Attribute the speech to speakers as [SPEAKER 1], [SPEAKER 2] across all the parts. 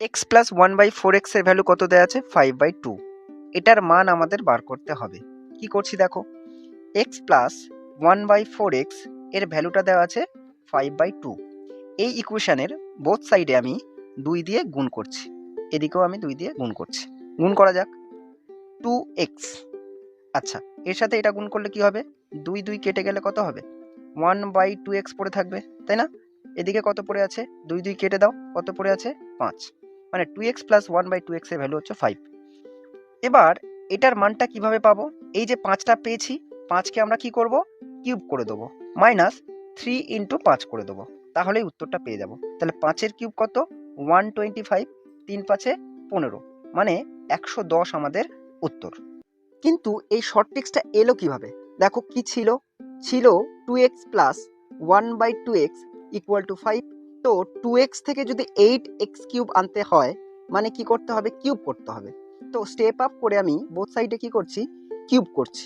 [SPEAKER 1] X plus one by four এক্সের value কত দেওয়া আছে? ফাইভ বাই টু এটার মান আমাদের বার করতে হবে। কি করছি দেখো? X plus one by four এক্সের ভ্যালুটা দেওয়া আছে ফাইভ বাই টু এই ইকুয়েশানের বোথ সাইডে আমি দুই দিয়ে গুণ করছি। এদিকেও আমি দুই দিয়ে গুণ করছি। গুণ করা যাক। টু এক্স আচ্ছা এর সাথে এটা গুণ করলে কি হবে? দুই দুই কেটে গেলে কত হবে? ওয়ান বাই টু এক্স পড়ে থাকবে, তাই না? এদিকে কত পড়ে আছে? দুই দুই কেটে দাও, কত পড়ে আছে? পাঁচ। মানে two x plus one by two এক্সের ভ্যালু হচ্ছে ফাইভ এবার এটার মানটা কীভাবে পাবো? এই যে পাঁচটা পেয়েছি, পাঁচকে আমরা কি করব? কিউব করে দেবো। মাইনাস থ্রি ইন্টু পাঁচ করে দেবো। তাহলেই উত্তরটা পেয়ে যাব। তাহলে পাঁচের কিউব কত? ওয়ান টোয়েন্টি ফাইভ তিন পাঁচে পনেরো। মানে একশো দশ আমাদের উত্তর। কিন্তু এই শর্ট ট্রিক্সটা এলো কীভাবে? দেখো কি ছিল? ছিল two x plus one by two x equal to five তো টু এক্স থেকে যদি এইট এক্স কিউব আনতে হয় মানে কি করতে হবে? কিউব করতে হবে। তো স্টেপ আপ করে আমি বোথ সাইডে কি করছি? কিউব করছি।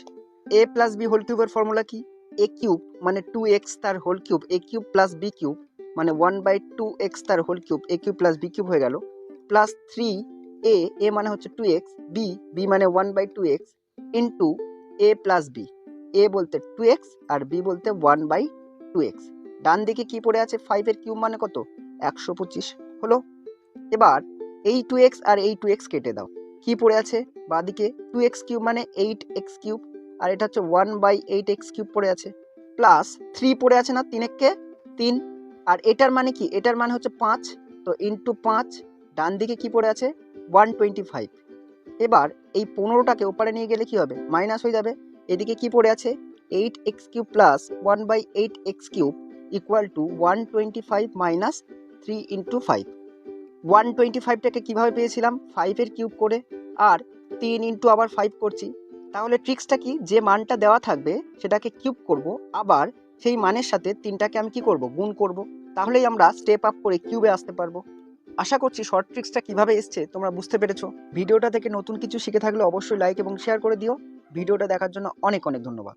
[SPEAKER 1] এ প্লাস বি হোল কিউবের ফর্মুলা কি? এ কিউব মানে টু এক্স তার whole cube a cube plus b cube মানে ওয়ান বাই টু এক্স তার whole cube a cube plus b cube হয়ে গেল। প্লাস থ্রি এ এ মানে হচ্ছে টু এক্স বি বি মানে one by two x into a plus b a বলতে two x আর b বলতে one by two x ডান দিকে কি পড়ে আছে ফাইভের কিউব মানে কত? একশো পঁচিশ। হলো? এবার এই টু এক্স আর এই টু এক্স কেটে দাও। কি পড়ে আছে? বাদিকে টু এক্স কিউব মানে এইট এক্স কিউব আর এটা হচ্ছে one by eight x cube পড়ে আছে। প্লাস থ্রি পড়ে আছে না তিন এককে তিন। আর এটার মানে কি? এটার মানে হচ্ছে পাঁচ। তো ইন্টু পাঁচ, ডান দিকে কি পড়ে আছে? ওয়ান টোয়েন্টি ফাইভ এবার এই পনেরোটাকে ওপারে নিয়ে গেলে কি হবে? মাইনাস হয়ে যাবে। এদিকে কি পড়ে আছে? Eight x cube plus one by eight x cube equal to one twenty five minus three into five one twenty ফাইভটাকে কীভাবে পেয়েছিলাম? ফাইভের কিউব করে। আর তিন ইন্টু আবার ফাইভ করছি। তাহলে ট্রিক্সটা কি? যে মানটা দেওয়া থাকবে, সেটাকে কিউব করব। আবার সেই মানের সাথে তিনটাকে আমি কি করব? গুণ করব। তাহলেই আমরা স্টেপ আপ করে কিউবে আসতে পারব। আশা করছি শর্ট ট্রিক্সটা কীভাবে এসছে, তোমরা বুঝতে পেরেছ। ভিডিওটা থেকে নতুন কিছু শিখে থাকলে অবশ্যই লাইক এবং শেয়ার করে দিও। ভিডিওটা দেখার জন্য অনেক অনেক ধন্যবাদ।